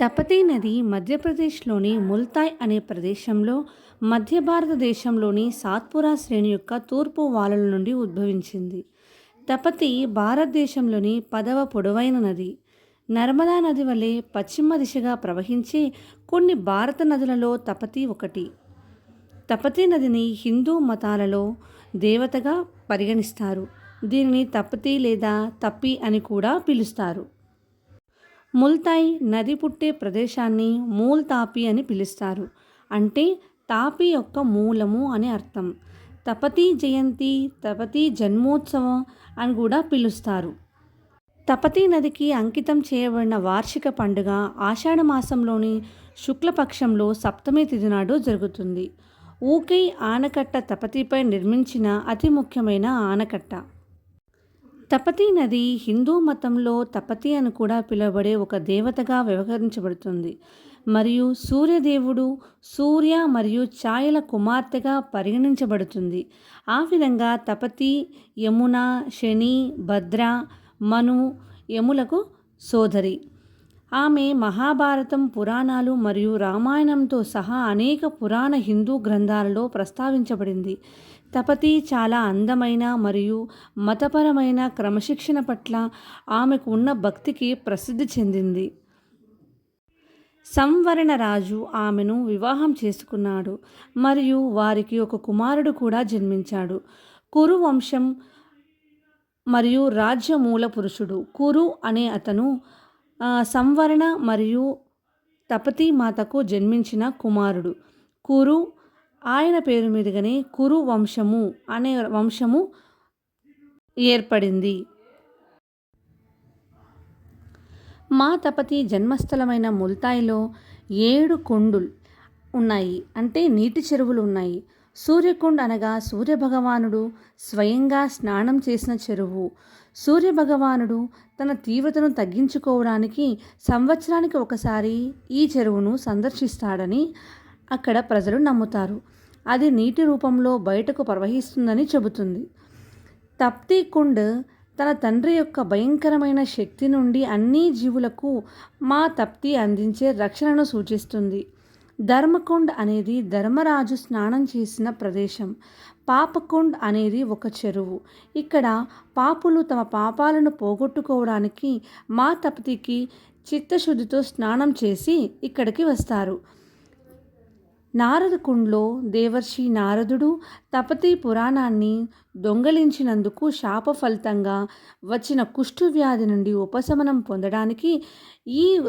తపతీ నది మధ్యప్రదేశ్లోని ముల్తాయ్ అనే ప్రదేశంలో మధ్య భారతదేశంలోని సాత్పురా శ్రేణి యొక్క తూర్పు వాలల నుండి ఉద్భవించింది. తపతి భారతదేశంలోని పదవ పొడవైన నది. నర్మదా నది వలె పశ్చిమ దిశగా ప్రవహించే కొన్ని భారత నదులలో తపతి ఒకటి. తపతీ నదిని హిందూ మతాలలో దేవతగా పరిగణిస్తారు. దీనిని తపతి లేదా తప్పి అని కూడా పిలుస్తారు. ముల్తాయ్ నది పుట్టే ప్రదేశాన్ని మూల్ తాపి అని పిలుస్తారు. అంటే తాపి యొక్క మూలము అని అర్థం. తపతీ జయంతి తపతీ జన్మోత్సవం అని కూడా పిలుస్తారు. తపతీ నదికి అంకితం చేయబడిన వార్షిక పండుగ ఆషాఢ మాసంలోని శుక్లపక్షంలో సప్తమి తిథి నాడు జరుగుతుంది. ఊకై ఆనకట్ట తపతిపై నిర్మించిన అతి ముఖ్యమైన ఆనకట్ట. తపతీ నది హిందూ మతంలో తపతి అని కూడా పిలువబడే ఒక దేవతగా వ్యవహరించబడుతుంది. మరియు సూర్యదేవుడు సూర్య మరియు ఛాయల కుమార్తెగా పరిగణించబడుతుంది. ఆ విధంగా తపతి యమున శని భద్ర మను యములకు సోదరి. ఆమె మహాభారతం పురాణాలు మరియు రామాయణంతో సహా అనేక పురాణ హిందూ గ్రంథాలలో ప్రస్తావించబడింది. తపతి చాలా అందమైన మరియు మతపరమైన క్రమశిక్షణ పట్ల ఆమెకు ఉన్న భక్తికి ప్రసిద్ధి చెందింది. సంవరణ రాజు ఆమెను వివాహం చేసుకున్నాడు మరియు వారికి ఒక కుమారుడు కూడా జన్మించాడు. కురు వంశం మరియు రాజ్య మూల పురుషుడు. కురు అనే అతను సంవరణ మరియు తపతి మాతకు జన్మించిన కుమారుడు. కురు ఆయన పేరు మీదుగానే కురు వంశము అనే వంశము ఏర్పడింది. మా తపతి జన్మస్థలమైన ముల్తాయిలో ఏడు కొండులు ఉన్నాయి. అంటే నీటి చెరువులు ఉన్నాయి. సూర్యకుండ్ అనగా సూర్యభగవానుడు స్వయంగా స్నానం చేసిన చెరువు. సూర్యభగవానుడు తన తీవ్రతను తగ్గించుకోవడానికి సంవత్సరానికి ఒకసారి ఈ చెరువును సందర్శిస్తాడని అక్కడ ప్రజలు నమ్ముతారు. అది నీటి రూపంలో బయటకు ప్రవహిస్తుందని చెబుతుంది. తప్తీ కుండ్ తన తండ్రి యొక్క భయంకరమైన శక్తి నుండి అన్ని జీవులకు మా తప్తి అందించే రక్షణను సూచిస్తుంది. ధర్మకుండ్ అనేది ధర్మరాజు స్నానం చేసిన ప్రదేశం. పాపకుండ్ అనేది ఒక చెరువు. ఇక్కడ పాపులు తమ పాపాలను పోగొట్టుకోవడానికి మా తపతికి చిత్తశుద్ధితో స్నానం చేసి ఇక్కడికి వస్తారు. నారదకుండ్లో దేవర్షి నారదుడు తపతి పురాణాన్ని దొంగలించినందుకు శాప ఫలితంగా వచ్చిన కుష్ఠు వ్యాధి నుండి ఉపశమనం పొందడానికి ఈ